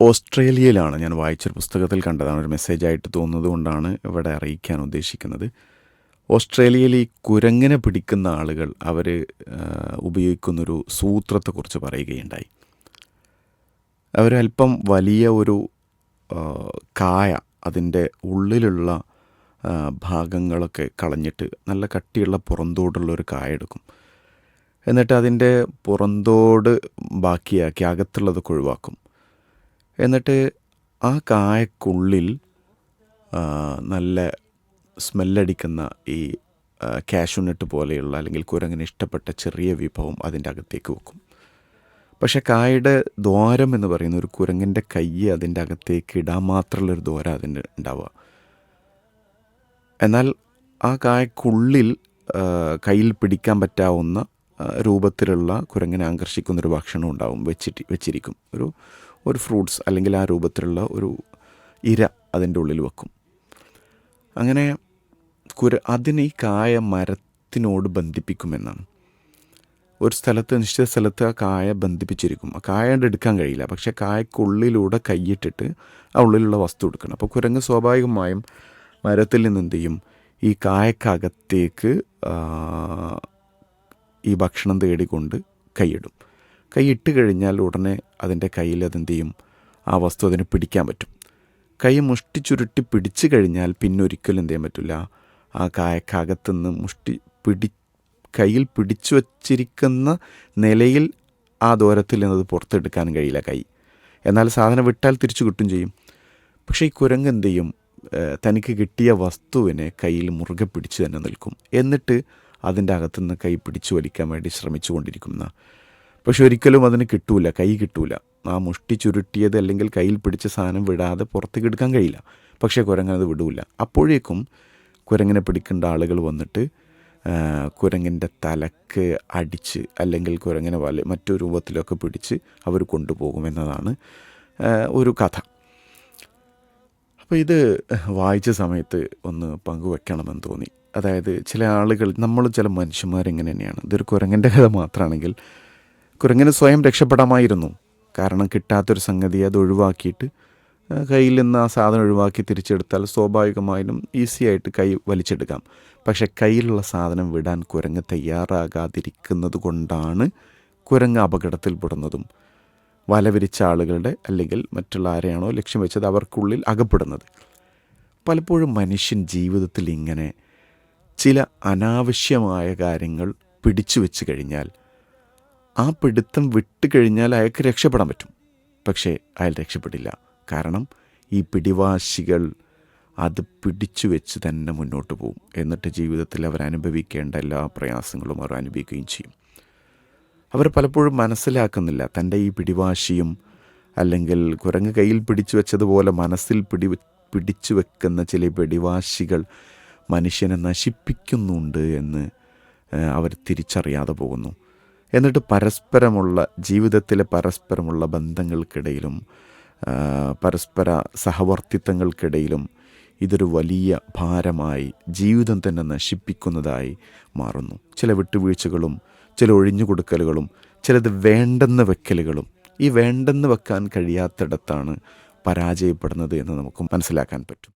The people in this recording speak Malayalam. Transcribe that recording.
ഓസ്ട്രേലിയയിലാണ് ഞാൻ വായിച്ചൊരു പുസ്തകത്തിൽ കണ്ടതാണ്. ഒരു മെസ്സേജായിട്ട് തോന്നുന്നത് കൊണ്ടാണ് ഇവിടെ അറിയിക്കാൻ ഉദ്ദേശിക്കുന്നത്. ഓസ്ട്രേലിയയിൽ ഈ കുരങ്ങനെ പിടിക്കുന്ന ആളുകൾ അവർ ഉപയോഗിക്കുന്നൊരു സൂത്രത്തെക്കുറിച്ച് പറയുകയുണ്ടായി. അവരല്പം വലിയ ഒരു കായ അതിന്റെ ഉള്ളിലുള്ള ഭാഗങ്ങളൊക്കെ കളഞ്ഞിട്ട് നല്ല കട്ടിയുള്ള പുറന്തോടുള്ള ഒരു കായ എടുക്കും. എന്നിട്ട് അതിന്റെ പുറന്തോട് ബാക്കിയാക്കി അകത്തുള്ളതൊക്കെ ഒഴിവാക്കും എന്നിട്ട് ആ കായക്കുള്ളിൽ നല്ല സ്മെല്ലടിക്കുന്ന ഈ കാഷ്യൂനട്ട് പോലെയുള്ള അല്ലെങ്കിൽ കുരങ്ങിന് ഇഷ്ടപ്പെട്ട ചെറിയ വിഭവം അതിന്റെ അകത്തേക്ക് വെക്കും. പക്ഷേ കായയുടെ ദ്വാരം എന്ന് പറയുന്ന ഒരു കുരങ്ങിന്റെ കൈ അതിന്റെ അകത്തേക്ക് ഇടാൻ മാത്രമുള്ളൊരു ദ്വാരം അതിന് ഉണ്ടാവുക. എന്നാൽ ആ കായക്കുള്ളിൽ കയ്യിൽ പിടിക്കാൻ പറ്റാവുന്ന രൂപത്തിലുള്ള കുരങ്ങനെ ആകർഷിക്കുന്നൊരു ഭക്ഷണം ഉണ്ടാവും വെച്ചിട്ട് വെച്ചിരിക്കും. ഒരു ഒരു ഫ്രൂട്ട്സ് അല്ലെങ്കിൽ ആ രൂപത്തിലുള്ള ഒരു ഇര അതിന്റെ ഉള്ളിൽ വെക്കും. അങ്ങനെ കുര അതിനെ ഈ കായ മരത്തിനോട് ബന്ധിപ്പിക്കുമെന്നാണ്. ഒരു സ്ഥലത്ത് നിശ്ചിത സ്ഥലത്ത് ആ കായ ബന്ധിപ്പിച്ചിരിക്കും. ആ കായ എടുക്കാൻ കഴിയില്ല. പക്ഷേ കായക്കുള്ളിലൂടെ കൈയിട്ടിട്ട് ആ ഉള്ളിലുള്ള വസ്തു എടുക്കണം. അപ്പോൾ കുരങ്ങ് സ്വാഭാവികമായും മരത്തിൽ നിന്ന് എന്ത് ചെയ്യും? ഈ കായക്കകത്തേക്ക് ഈ ഭക്ഷണം തേടിക്കൊണ്ട് കൈയിടും. കൈയിട്ട് കഴിഞ്ഞാൽ ഉടനെ അതിന്റെ കയ്യിൽ അതെന്ത് ചെയ്യും? ആ വസ്തു അതിനെ പിടിക്കാൻ പറ്റും. കൈ മുഷ്ടി ചുരുട്ടി പിടിച്ചു കഴിഞ്ഞാൽ പിന്നെ ഒരിക്കലും എന്ത് ചെയ്യാൻ പറ്റില്ല. ആ കായക്കകത്തുനിന്ന് മുഷ്ടി പിടി കയ്യിൽ പിടിച്ചു വച്ചിരിക്കുന്ന നിലയിൽ ആ ദൂരത്തിൽ നിന്നത് പുറത്തെടുക്കാനും കഴിയില്ല കൈ. എന്നാൽ സാധനം വിട്ടാൽ തിരിച്ചു കിട്ടും ചെയ്യും. പക്ഷേ ഈ കുരങ്ങ് എന്ത് ചെയ്യും? തനിക്ക് കിട്ടിയ വസ്തുവിനെ കയ്യിൽ മുറുകെ പിടിച്ച് തന്നെ നിൽക്കും. എന്നിട്ട് അതിന്റെ അകത്തുനിന്ന് കൈ പിടിച്ചു വലിക്കാൻ വേണ്ടി ശ്രമിച്ചു കൊണ്ടിരിക്കുന്ന പക്ഷെ ഒരിക്കലും അതിന് കിട്ടൂല കൈ കിട്ടൂല. ആ മുഷ്ടി ചുരുട്ടിയത് അല്ലെങ്കിൽ കയ്യിൽ പിടിച്ച സാധനം വിടാതെ പുറത്തേക്ക് എടുക്കാൻ കഴിയില്ല. പക്ഷേ കുരങ്ങനത് വിടൂല. അപ്പോഴേക്കും കുരങ്ങനെ പിടിക്കേണ്ട ആളുകൾ വന്നിട്ട് കുരങ്ങിന്റെ തലക്ക് അടിച്ച് അല്ലെങ്കിൽ കുരങ്ങനെ വല മറ്റൊരു രൂപത്തിലൊക്കെ പിടിച്ച് അവർ കൊണ്ടുപോകുമെന്നതാണ് ഒരു കഥ. അപ്പോൾ ഇത് വായിച്ച സമയത്ത് ഒന്ന് പങ്കുവെക്കണമെന്ന് തോന്നി. അതായത് ചില ആളുകൾ നമ്മൾ ചില മനുഷ്യന്മാരെങ്ങനെ തന്നെയാണ് ഇതൊരു കുരങ്ങന്റെ കഥ മാത്രമാണെങ്കിൽ കുരങ്ങന് സ്വയം രക്ഷപ്പെടാമായിരുന്നു. കാരണം കിട്ടാത്തൊരു സംഗതി അത് ഒഴിവാക്കിയിട്ട് കയ്യിൽ നിന്ന് ആ സാധനം ഒഴിവാക്കി തിരിച്ചെടുത്താൽ സ്വാഭാവികമായും ഈസി ആയിട്ട് കൈ വലിച്ചെടുക്കാം. പക്ഷെ കയ്യിലുള്ള സാധനം വിടാൻ കുരങ്ങ് തയ്യാറാകാതിരിക്കുന്നത് കൊണ്ടാണ് കുരങ്ങ് അപകടത്തിൽപ്പെടുന്നതും വല വിരിച്ച ആളുകളുടെ അല്ലെങ്കിൽ മറ്റുള്ള ആരെയാണോ ലക്ഷ്യം വെച്ചത് അവർക്കുള്ളിൽ അകപ്പെടുന്നത്. പലപ്പോഴും മനുഷ്യൻ ജീവിതത്തിൽ ഇങ്ങനെ ചില അനാവശ്യമായ കാര്യങ്ങൾ പിടിച്ചു വെച്ച് കഴിഞ്ഞാൽ ആ പിടുത്തം വിട്ടു കഴിഞ്ഞാൽ അയാൾക്ക് രക്ഷപ്പെടാൻ പറ്റും. പക്ഷേ അയാൾ രക്ഷപ്പെടില്ല. കാരണം ഈ പിടിവാശികൾ അത് പിടിച്ചു വെച്ച് തന്നെ മുന്നോട്ട് പോകും എന്നിട്ട് ജീവിതത്തിൽ അവർ അനുഭവിക്കേണ്ട എല്ലാ പ്രയാസങ്ങളും അവർ അനുഭവിക്കുകയും ചെയ്യും. അവർ പലപ്പോഴും മനസ്സിലാക്കുന്നില്ല. തന്റെ ഈ പിടിവാശിയും അല്ലെങ്കിൽ കുരങ്ങ് കയ്യിൽ പിടിച്ചു വെച്ചതുപോലെ മനസ്സിൽ പിടി പിടിച്ചു വെക്കുന്ന ചില പിടിവാശികൾ മനുഷ്യനെ നശിപ്പിക്കുന്നുണ്ട് എന്ന് അവർ തിരിച്ചറിയാതെ പോകുന്നു. എന്നിട്ട് പരസ്പരമുള്ള ജീവിതത്തിലെ പരസ്പരമുള്ള ബന്ധങ്ങൾക്കിടയിലും പരസ്പര സഹവർത്തിത്വങ്ങൾക്കിടയിലും ഇതൊരു വലിയ ഭാരമായി ജീവിതം തന്നെ നശിപ്പിക്കുന്നതായി മാറുന്നു. ചില വിട്ടുവീഴ്ചകളും ചില ഒഴിഞ്ഞുകൊടുക്കലുകളും ചിലത് വേണ്ടെന്ന് വെക്കലുകളും ഈ വേണ്ടെന്ന് വെക്കാൻ കഴിയാത്തിടത്താണ് പരാജയപ്പെടുന്നത് എന്ന് നമുക്ക് മനസ്സിലാക്കാൻ പറ്റും.